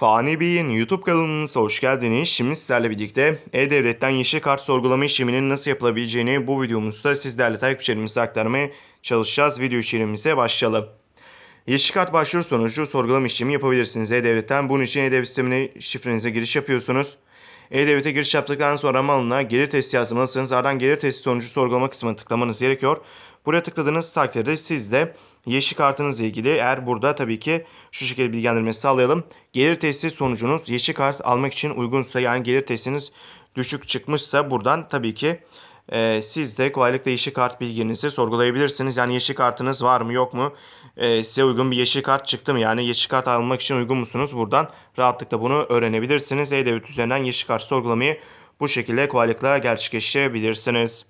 Fani Bey'in YouTube kanalımıza hoş geldiniz. Şimdi sizlerle birlikte E-Devlet'ten yeşil kart sorgulama işleminin nasıl yapılabileceğini bu videomuzda sizlerle takipçilerimize aktarmaya çalışacağız. Video içeriğimize başlayalım. Yeşil kart başvuru sonucu sorgulama işlemi yapabilirsiniz E-Devlet'ten. Bunun için E-Devlet sistemine şifrenize giriş yapıyorsunuz. E-Devlet'e giriş yaptıktan sonra malına gelir testi yazmalısınız. Ardından gelir testi sonucu sorgulama kısmına tıklamanız gerekiyor. Buraya tıkladığınız takdirde siz de yeşil kartınızla ilgili eğer burada tabii ki şu şekilde bilgilendirme sağlayalım. Gelir testi sonucunuz yeşil kart almak için uygunsa yani gelir testiniz düşük çıkmışsa buradan tabii ki e, siz de kolaylıkla yeşil kart bilginizi sorgulayabilirsiniz. Yani yeşil kartınız var mı yok mu? E, size uygun bir yeşil kart çıktı mı? Yani yeşil kart almak için uygun musunuz? Buradan rahatlıkla bunu öğrenebilirsiniz. E-Devlet üzerinden yeşil kart sorgulamayı bu şekilde kolaylıkla gerçekleştirebilirsiniz.